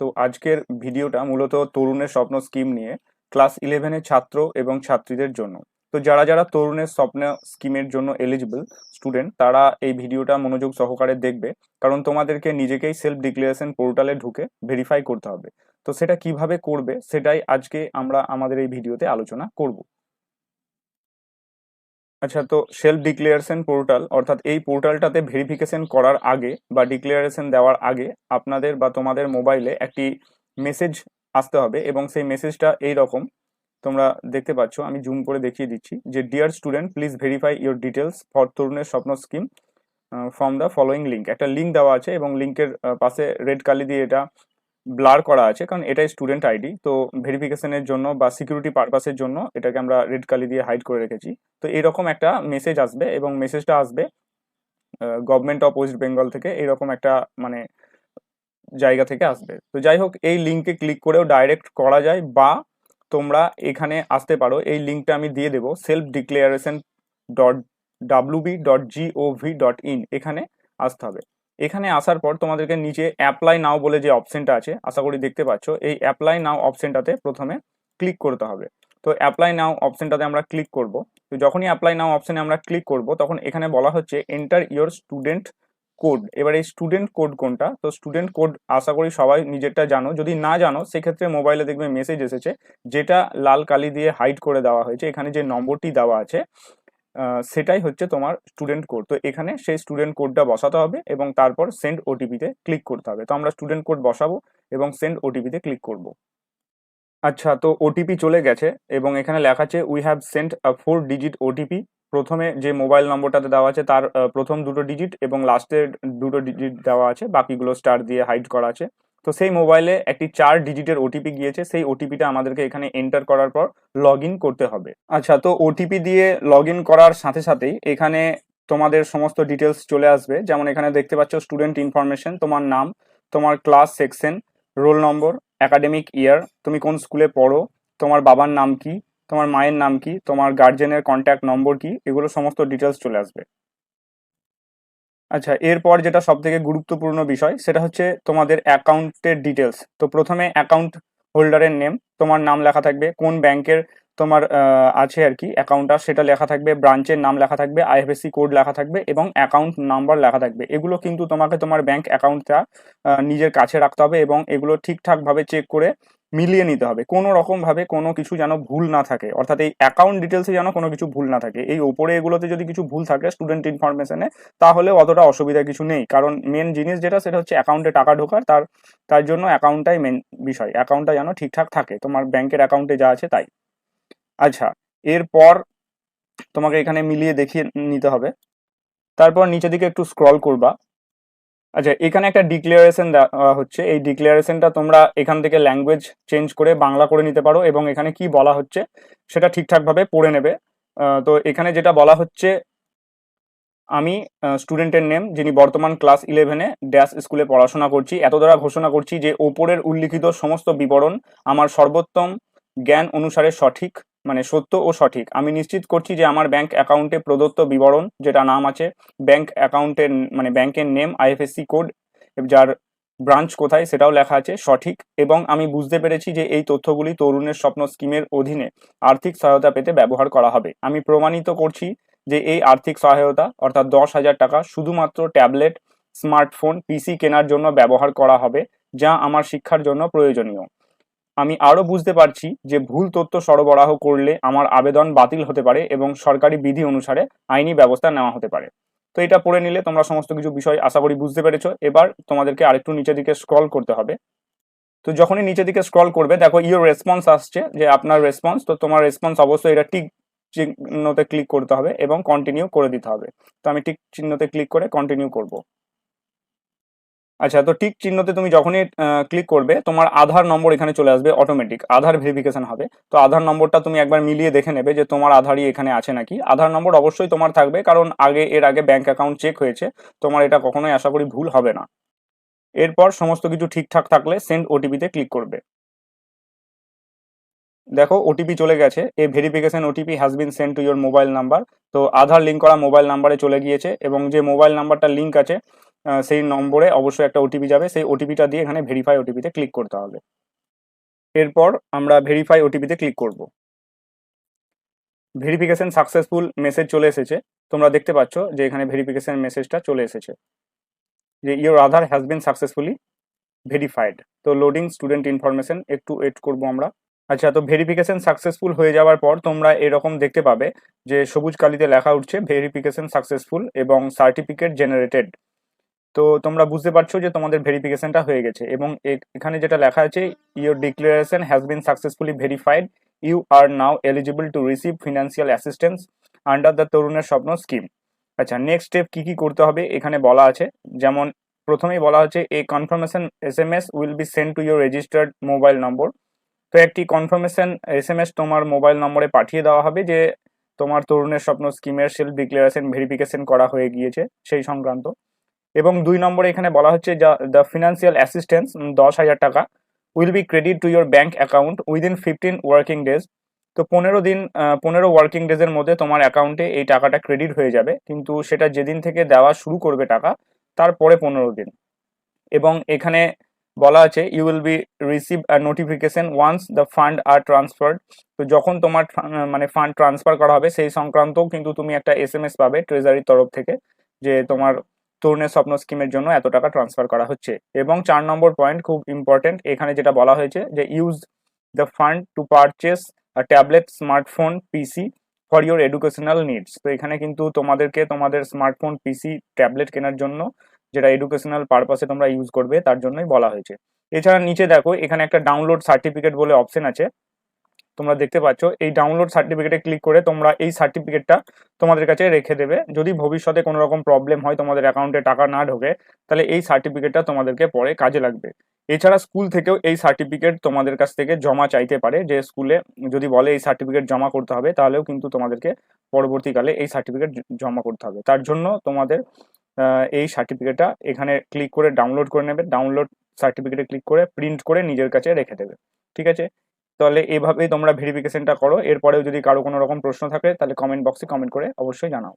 তো আজকের ভিডিওটা মূলত তরুণের স্বপ্ন স্কিম নিয়ে ক্লাস ইলেভেনের ছাত্র এবং ছাত্রীদের জন্য। তো যারা যারা তরুণের স্বপ্ন স্কিমের জন্য এলিজিবল স্টুডেন্ট তারা এই ভিডিওটা মনোযোগ সহকারে দেখবে। কারণ তোমাদেরকে নিজেকেই সেলফ ডিক্লারেশন পোর্টালে ঢুকে ভেরিফাই করতে হবে। তো সেটা কীভাবে করবে, সেটাই আজকে আমরা আমাদের এই ভিডিওতে আলোচনা করব। আচ্ছা তো সেলফ ডিক্লারেশন পোর্টাল অর্থাৎ এই পোর্টালটাতে ভেরিফিকেশন করার আগে বা ডিক্লারেশন দেওয়ার আগে আপনাদের বা তোমাদের মোবাইলে একটি মেসেজ আসতে হবে এবং সেই মেসেজটা এই রকম তোমরা দেখতে পাচ্ছ, আমি জুম করে দেখিয়ে দিচ্ছি যে dear student please verify your details for তরুণের স্বপ্ন scheme from the following link একটা লিঙ্ক দেওয়া আছে এবং লিঙ্কের পাশে রেড কালি দিয়ে এটা ব্লার করা আছে, কারণ এটাই স্টুডেন্ট আইডি তো ভেরিফিকেশনের জন্য বা সিকিউরিটি পারপাসের জন্য এটাকে আমরা রেড কালি দিয়ে হাইড করে রেখেছি। তো এরকম একটা মেসেজ আসবে এবং মেসেজটা আসবে গভর্নমেন্ট অফ ওয়েস্ট বেঙ্গল থেকে এরকম একটা মানে জায়গা থেকে আসবে। তো যাই হোক, এই লিঙ্কে ক্লিক করেও ডাইরেক্ট করা যায় বা তোমরা এখানে আসতে পারো। এই লিঙ্কটা আমি দিয়ে দেবো self declaration dot WB dot GOV dot in এখানে আসতে হবে। এখানে আসার পর তোমাদেরকে নিচে অ্যাপ্লাই নাও বলে যে অপশনটা আছে, আশা করি দেখতে পাচ্ছ, এই অ্যাপ্লাই নাও অপশনটাতে প্রথমে ক্লিক করতে হবে। তো অ্যাপ্লাই নাও অপশনটাতে আমরা ক্লিক করব। তো যখনই অ্যাপ্লাই নাও অপশনে আমরা ক্লিক করব, তখন এখানে বলা হচ্ছে এন্টার ইয়োর স্টুডেন্ট কোড এবার এই স্টুডেন্ট কোড কোনটা? তো স্টুডেন্ট কোড আশা করি সবাই নিজেরটা জানো। যদি না জানো, সেক্ষেত্রে মোবাইলে দেখবে মেসেজ এসেছে, যেটা লাল কালি দিয়ে হাইড করে দেওয়া হয়েছে। এখানে যে নম্বরটি দেওয়া আছে সেটাই হচ্ছে তোমার স্টুডেন্ট কোড তো এখানে সেই স্টুডেন্ট কোডটা বসাতে হবে এবং তারপর সেন্ড ওটিপিতে ক্লিক করতে হবে। তো আমরা স্টুডেন্ট কোড বসাবো এবং সেন্ড ওটিপিতে ক্লিক করব। আচ্ছা তো ওটিপি চলে গেছে এবং এখানে লেখা আছে we have sent four digit OTP প্রথমে যে মোবাইল নম্বরটাতে দেওয়া আছে তার প্রথম দুটো ডিজিট এবং লাস্টের দুটো ডিজিট দেওয়া আছে। বাকিগুলো স্টার দিয়ে হাইড করা আছে। তো সেই মোবাইলে একটি চার ডিজিটের ওটিপি গিয়েছে। সেই ওটিপিটা আমাদেরকে এখানে এন্টার করার পর লগ করতে হবে। আচ্ছা তো ওটিপি দিয়ে লগ করার সাথে সাথেই এখানে তোমাদের সমস্ত ডিটেলস চলে আসবে। যেমন এখানে দেখতে পাচ্ছ স্টুডেন্ট ইনফরমেশন তোমার নাম, তোমার class section roll number academic year তুমি কোন স্কুলে পড়ো, তোমার বাবার নাম কি, তোমার মায়ের নাম কি, তোমার গার্জেনের কন্ট্যাক্ট নম্বর কি, এগুলো সমস্ত ডিটেলস চলে আসবে। আচ্ছা এরপর যেটা সব থেকে গুরুত্বপূর্ণ বিষয়, সেটা হচ্ছে তোমাদের অ্যাকাউন্টের ডিটেলস তো প্রথমে অ্যাকাউন্ট হোল্ডারের নেম, তোমার নাম লেখা থাকবে, কোন ব্যাংকের তোমার আছে আর কি অ্যাকাউন্টটা সেটা লেখা থাকবে, ব্রাঞ্চের নাম লেখা থাকবে, আইএফএসসি কোড লেখা থাকবে এবং অ্যাকাউন্ট নাম্বার লেখা থাকবে। এগুলো কিন্তু তোমাকে তোমার ব্যাংক অ্যাকাউন্টটা নিজের কাছে রাখতে হবে এবং এগুলো ঠিকঠাকভাবে চেক করে মিলিয়ে নিতে হবে। কোনো রকমভাবে কোনো কিছু যেন ভুল না থাকে। অর্থাৎ এই অ্যাকাউন্ট ডিটেলসে যেন কোনো কিছু ভুল না থাকে। এই ওপরে এগুলোতে যদি কিছু ভুল থাকে স্টুডেন্ট ইনফরমেশনে তাহলে অতটা অসুবিধা কিছু নেই। কারণ মেন জিনিস যেটা, সেটা হচ্ছে অ্যাকাউন্টে টাকা ঢোকার। তার তার জন্য অ্যাকাউন্টটাই মেন বিষয়। অ্যাকাউন্টটা যেন ঠিকঠাক থাকে। তোমার ব্যাংকের অ্যাকাউন্টে যা আছে তাই। আচ্ছা এরপর তোমাকে এখানে মিলিয়ে দেখিয়ে নিতে হবে। তারপর নিচের দিকে একটু স্ক্রল করবা। আচ্ছা এখানে একটা ডিক্লারেশন হচ্ছে। এই ডিক্লারেশনটা তোমরা এখান থেকে ল্যাঙ্গুয়েজ চেঞ্জ করে বাংলা করে নিতে পারো এবং এখানে কি বলা হচ্ছে সেটা ঠিকঠাকভাবে পড়ে নেবে। তো এখানে যেটা বলা হচ্ছে, আমি স্টুডেন্টের নেম যিনি বর্তমান ক্লাস ইলেভেনে ড্যাশ স্কুলে পড়াশোনা করছি, এত দ্বারা ঘোষণা করছি যে ওপরের উল্লিখিত সমস্ত বিবরণ আমার সর্বোত্তম জ্ঞান অনুসারে সঠিক মানে সত্য ও সঠিক। আমি নিশ্চিত করছি যে আমার ব্যাংক অ্যাকাউন্টে প্রদত্ত বিবরণ, যেটা নাম আছে ব্যাংক অ্যাকাউন্টের মানে ব্যাংকের নেম আইএফএসসি কোড যার ব্রাঞ্চ কোথায় সেটাও লেখা আছে সঠিক। এবং আমি বুঝতে পেরেছি যে এই তথ্যগুলি তরুণের স্বপ্ন স্কিমের অধীনে আর্থিক সহায়তা পেতে ব্যবহার করা হবে। আমি প্রমাণিত করছি যে এই আর্থিক সহায়তা, অর্থাৎ দশ হাজার টাকা, শুধুমাত্র ট্যাবলেট, স্মার্টফোন পিসি কেনার জন্য ব্যবহার করা হবে, যা আমার শিক্ষার জন্য প্রয়োজনীয়। আমি আরও বুঝতে পারছি যে ভুল তথ্য সরবরাহ করলে আমার আবেদন বাতিল হতে পারে এবং সরকারি বিধি অনুসারে আইনি ব্যবস্থা নেওয়া হতে পারে। তো এটা পড়ে নিলে তোমরা সমস্ত কিছু বিষয় আশা করি বুঝতে পেরেছ। এবার তোমাদেরকে আরেকটু নিচের দিকে স্ক্রল করতে হবে। তো যখনই নিচের দিকে স্ক্রল করবে, দেখো ইউর রেসপন্স আসছে, যে আপনার রেসপন্স তো তোমার রেসপন্স অবশ্যই এটা টিক চিহ্নতে ক্লিক করতে হবে এবং কন্টিনিউ করে দিতে হবে। তো আমি টিক চিহ্নতে ক্লিক করে কন্টিনিউ করব। আচ্ছা তো টিক চিহ্নতে তুমি যখনই ক্লিক করবে, তোমার আধার নম্বর এখানে চলে আসবে অটোমেটিক আধার ভেরিফিকেশন হবে। তো আধার নম্বরটা তুমি একবার মিলিয়ে দেখে নেবে যে তোমার আধারই এখানে আছে নাকি। আধার নম্বর অবশ্যই তোমার থাকবে, কারণ আগে, এর আগে ব্যাংক অ্যাকাউন্ট চেক হয়েছে। তোমার এটা কখনোই আশা করি ভুল হবে না। এরপর সমস্ত কিছু ঠিকঠাক থাকলে সেন্ড ওটিপিতে ক্লিক করবে। দেখো ওটিপি চলে গেছে। এই verification OTP has been send to your mobile number তো আধার লিঙ্ক করা মোবাইল নাম্বারে চলে গিয়েছে এবং যে মোবাইল নাম্বারটা লিঙ্ক আছে সেই নম্বরে অবশ্যই একটা ওটিপি যাবে। সেই ওটিপিটা দিয়ে এখানে ভেরিফাই ওটিপিতে ক্লিক করতে হবে। এরপর আমরা ভেরিফাই ওটিপিতে ক্লিক করব। ভেরিফিকেশন সাকসেসফুল মেসেজ চলে এসেছে। তোমরা দেখতে পাচ্ছ যে এখানে ভেরিফিকেশন মেসেজটা চলে এসেছে। যে your Aadhaar has been successfully verified তো লোডিং স্টুডেন্ট ইনফরমেশন একটু ওয়েট করব আমরা। আচ্ছা তো ভেরিফিকেশন সাকসেসফুল হয়ে যাওয়ার পর তোমরা এরকম দেখতে পাবে যে সবুজ কালিতে লেখা উঠছে ভেরিফিকেশন সাকসেসফুল এবং সার্টিফিকেট জেনারেটেড তো তোমরা বুঝতে পারছ যে তোমাদের ভেরিফিকেশনটা হয়ে গেছে এবং এখানে যেটা লেখা আছে your declaration has been successfully verified you are now eligible to receive financial assistance under the তরুণের স্বপ্ন স্কিম আচ্ছা নেক্সট স্টেপ কি কি করতে হবে? এখানে বলা আছে, যেমন প্রথমেই বলা হচ্ছে a confirmation S M S will be send to your registered mobile number তো একটি কনফার্মেশন এস এম এস তোমার মোবাইল নম্বরে পাঠিয়ে দেওয়া হবে যে তোমার তরুণের স্বপ্ন স্কিমের সেলফ ডিক্লারেশন ভেরিফিকেশন করা হয়ে গিয়েছে সেই সংক্রান্ত। এবং দুই নম্বরে এখানে বলা হচ্ছে দ্য ফিনান্সিয়াল অ্যাসিস্ট্যান্স দশ হাজার টাকা will be credit to your bank account within fifteen working days তো পনেরো দিন পনেরো ওয়ার্কিং ডেজের মধ্যে তোমার অ্যাকাউন্টে এই টাকাটা ক্রেডিট হয়ে যাবে। কিন্তু সেটা যেদিন থেকে দেওয়া শুরু করবে টাকা, তারপরে পনেরো দিন। এবং এখানে বলা আছে you will be receive notification once the fund are transferred তো যখন তোমার মানে ফান্ড ট্রান্সফার করা হবে, সেই সংক্রান্তও কিন্তু তুমি একটা এস এম এস পাবে ট্রেজারির তরফ থেকে, যে তোমার তরুণের স্বপ্ন স্কিমের জন্য এত টাকা ট্রান্সফার করা হচ্ছে। এবং চার নম্বর পয়েন্ট খুব ইম্পর্টেন্ট এখানে যেটা বলা হয়েছে যে use the fund to purchase tablet smartphone PC for your educational needs তো এখানে কিন্তু তোমাদেরকে তোমাদের স্মার্টফোন পিসি ট্যাবলেট কেনার জন্য যেটা এডুকেশনাল পারপাসে তোমরা ইউজ করবে তার জন্যই বলা হয়েছে। এছাড়া নিচে দেখো, এখানে একটা ডাউনলোড সার্টিফিকেট বলে অপশন আছে। তোমরা দেখতে পাচ্ছ, এই ডাউনলোড সার্টিফিকেটে ক্লিক করে তোমরা এই সার্টিফিকেটটা তোমাদের কাছে রেখে দেবে। যদি ভবিষ্যতে কোনো রকম প্রবলেম হয়, তোমাদের অ্যাকাউন্টে টাকা না ঢোকে, তাহলে এই সার্টিফিকেটটা তোমাদেরকে পরে কাজে লাগবে। এছাড়া স্কুল থেকেও এই সার্টিফিকেট তোমাদের কাছ থেকে জমা চাইতে পারে, যে স্কুলে যদি বলে এই সার্টিফিকেট জমা করতে হবে, তাহলেও কিন্তু তোমাদেরকে পরবর্তীকালে এই সার্টিফিকেট জমা করতে হবে। তার জন্য তোমাদের এই সার্টিফিকেটটা এখানে ক্লিক করে ডাউনলোড করে নেবে। ডাউনলোড সার্টিফিকেটে ক্লিক করে প্রিন্ট করে নিজের কাছে রেখে দেবে। ঠিক আছে? তাহলে এভাবেই তোমরা ভেরিফিকেশনটা করো। এরপরেও যদি কারও কোনো রকম প্রশ্ন থাকে, তাহলে কমেন্ট বক্সে কমেন্ট করে অবশ্যই জানাও।